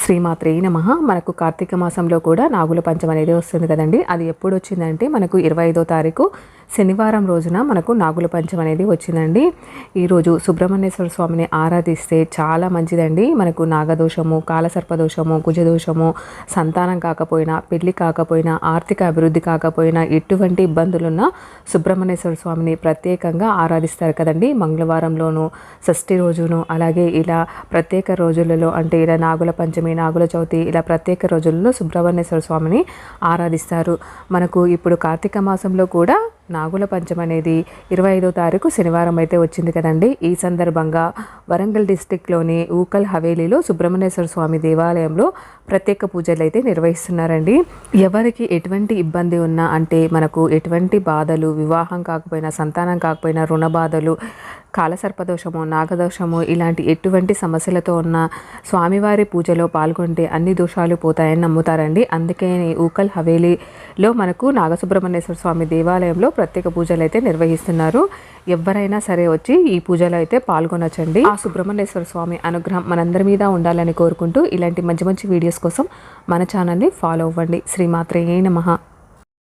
శ్రీమాత్రే నమ. మనకు కార్తీక మాసంలో కూడా నాగుల పంచం అనేది వస్తుంది కదండి. అది ఎప్పుడు వచ్చిందంటే మనకు ఇరవై ఐదో తారీఖు శనివారం రోజున మనకు నాగుల పంచం అనేది వచ్చిందండి. ఈరోజు సుబ్రహ్మణ్యేశ్వర స్వామిని ఆరాధిస్తే చాలా మంచిదండి. మనకు నాగదోషము కాలసర్పదోషము కుజదోషము సంతానం కాకపోయినా పెళ్ళి కాకపోయినా ఆర్థిక అభివృద్ధి కాకపోయినా ఎటువంటి ఇబ్బందులున్నా సుబ్రహ్మణ్యేశ్వర స్వామిని ప్రత్యేకంగా ఆరాధిస్తారు కదండి. మంగళవారంలోను షష్ఠి రోజును అలాగే ఇలా ప్రత్యేక రోజులలో అంటే ఇలా నాగుల పంచమి నాగుల చవితి ఇలా ప్రత్యేక రోజులలో సుబ్రహ్మణ్యేశ్వర స్వామిని ఆరాధిస్తారు. మనకు ఇప్పుడు కార్తీక మాసంలో కూడా నాగుల పంచం అనేది ఇరవై ఐదో తారీఖు శనివారం అయితే వచ్చింది కదండి. ఈ సందర్భంగా వరంగల్ డిస్టిక్లోని ఊకల్ హవేలీలో సుబ్రహ్మణ్యేశ్వర స్వామి దేవాలయంలో ప్రత్యేక పూజలు అయితే నిర్వహిస్తున్నారండి. ఎవరికి ఎటువంటి ఇబ్బంది ఉన్నా అంటే మనకు ఎటువంటి బాధలు వివాహం కాకపోయినా సంతానం కాకపోయినా రుణ బాధలు కాలసర్పదోషము నాగదోషము ఇలాంటి ఎటువంటి సమస్యలతో ఉన్న స్వామివారి పూజలో పాల్గొంటే అన్ని దోషాలు పోతాయని నమ్ముతారండి. అందుకే ఊకల్ హవేలీలో మనకు నాగసుబ్రహ్మణ్యేశ్వర స్వామి దేవాలయంలో ప్రత్యేక పూజలు అయితే నిర్వహిస్తున్నారు. ఎవరైనా సరే వచ్చి ఈ పూజలో అయితే పాల్గొనొచ్చండి. ఆ సుబ్రహ్మణ్యేశ్వర స్వామి అనుగ్రహం మనందరి మీద ఉండాలని కోరుకుంటూ ఇలాంటి మంచి మంచి వీడియోస్ కోసం మన ఛానల్ని ఫాలో అవ్వండి. శ్రీమాత్రే మహా